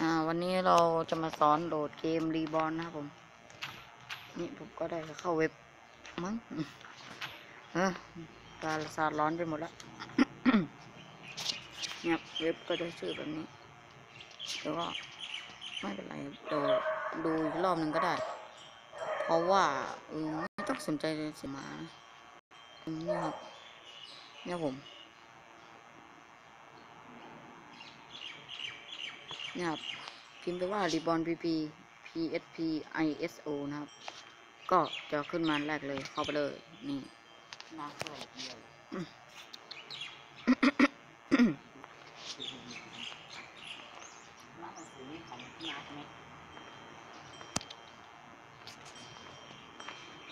อ่า วันนี้เราจะมาสอนโหลดเกมรีบอลนะครับผม นี่ผมก็ได้เข้าเว็บมั้งเออการสาดร้อนไปหมดแล้วเนี่ยเว็บก็จะชื่อแบบนี้แต่ว่าไม่เป็นไรเดี๋ยวดูอีกรอบหนึ่งก็ได้ เพราะว่าเออไม่ต้องสนใจเสียมานะนี่ครับเนี่ยผม นี่ครับ พิมพ์ไปว่า Reborn PP PSP ISO นะครับ ก็จะขึ้นมาแรกเลย เข้าไปเลย นี่นาเดียวน้ำหนังสือนี่ของพี่นัทไหม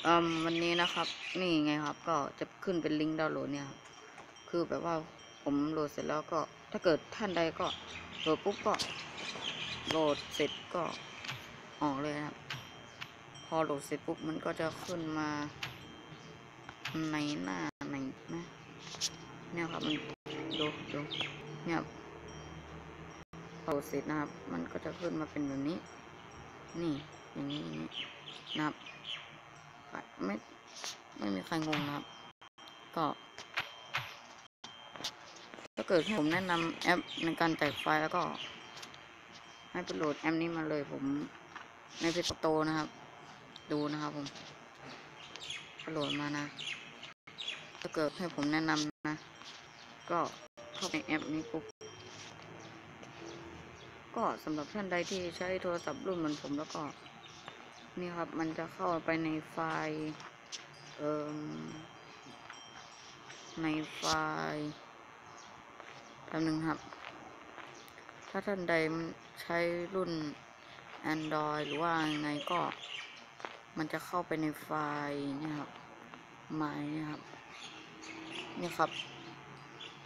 อืมวันนี้นะครับ นี่ไงครับ ก็จะขึ้นเป็นลิงก์ดาวน์โหลดเนี่ยครับคือแบบว่าผมโหลดเสร็จแล้วก็ถ้าเกิดท่านใดก็โหลดปุ๊บก็ โหลดเสร็จก็ออกเลยครับ พอโหลดเสร็จปุ๊บมันก็จะขึ้นมาในหน้าไหนนะเนี่ยครับมันดูดูเนี่ยพอโหลดเสร็จนะครับ มันก็จะขึ้นมาเป็นแบบนี้ นี่อย่างนี้อย่างนี้นะครับไม่ไม่มีใครงงนะครับ ก็ถ้าเกิดผมแนะนำแอปในการแตกไฟล์แล้วก็ ให้ไปโหลดแอปนี้มาเลยผมในเพจโตนะครับ ดูนะครับผมไปโหลดมานะ ถ้าเกิดให้ผมแนะนำนะ ก็เข้าไปแอปนี้ปุ๊บก็สำหรับท่านใดที่ใช้โทรศัพท์รุ่นเหมือนผมแล้วก็ นี่ครับมันจะเข้าไปในไฟล์เอ่มในไฟล์แป๊บนึงครับ ถ้าท่านใดใช้รุ่น Android หรือว่าไงก็มันจะเข้าไปในไฟล์นี่ครับหมายเนี่ครับ นี่ครับ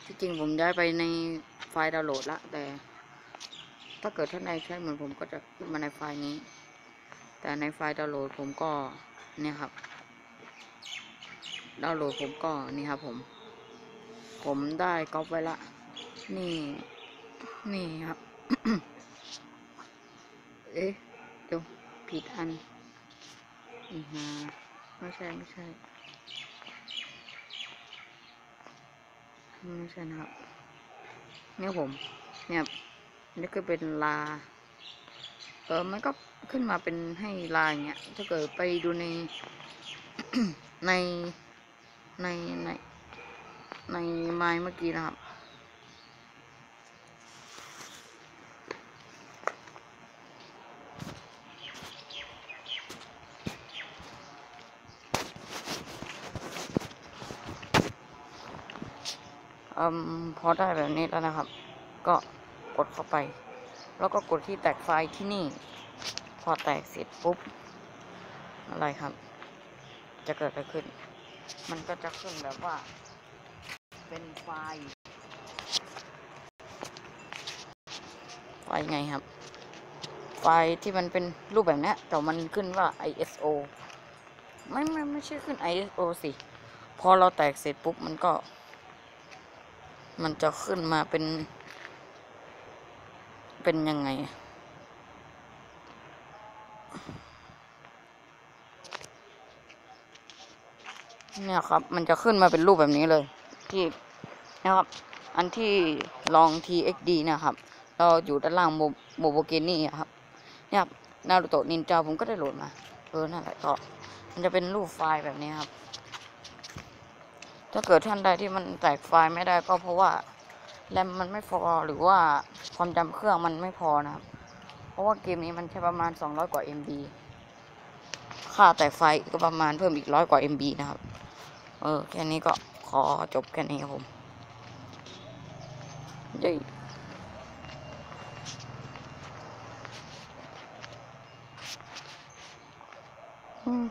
ที่จริงผมย้ายไปในไฟล์ดาวน์โหลดละแต่ ถ้าเกิดท่านใดใช้เหมือนผมก็จะขึ้นมาในไฟล์นี้ แต่ในไฟล์ดาวน์โหลดผมก็เนี่ยครับดาวน์โหลดผมก็นี่ครับผม ผมได้ก๊อปไว้ละ นี่ นี่ครับ เอ๊ะเดี๋ยวผิดอันอีฮาไม่ใช่ไม่ใช่ไม่ใช่นะครับ เนี่ยผม เนี่ยนี่ก็เป็นลา เออมันก็ขึ้นมาเป็นให้ลายเงี้ย ถ้าเกิดไปดูใน ใน ใน ใน ในไม้เมื่อกี้นะครับ อืมพอได้แบบนี้แล้วนะครับ ก็กดเข้าไป แล้วก็กดที่แตกไฟล์ที่นี่ พอแตกเสร็จปุ๊บ อะไรครับ จะเกิดอะไรขึ้น มันก็จะขึ้นแบบว่า เป็นไฟล์ไฟล์ไงครับ ไฟล์ที่มันเป็นรูปแบบนี้แต่มันขึ้นว่า ISO ไม่ไม่ไม่ใช่ขึ้น ISO สิ พอเราแตกเสร็จปุ๊บมันก็ มันจะขึ้นมาเป็น เป็นยังไง เนี่ยครับ มันจะขึ้นมาเป็นรูปแบบนี้เลย ที่นะครับ อันที่ลอง TXD นะครับ เราอยู่ด้านล่างโมโมโบเกนี่ครับ เนี่ยครับนารูโตะนินจาผมก็ได้โหลดมา เออนั่นแหละก็มันจะเป็นรูปไฟล์แบบนี้ครับ ถ้าเกิดท่านใดที่มันแตกไฟไม่ได้ก็เพราะว่าแรมมันไม่พอหรือว่าความจำเครื่องมันไม่พอนะครับ เพราะว่าเกมนี้มันใช้ประมาณ 200 กว่า MB ค่าแตกไฟก็ประมาณเพิ่มอีกร้อยกว่า MB นะครับ เออแค่นี้ก็ขอจบแค่นี้ครับผมเย้อืม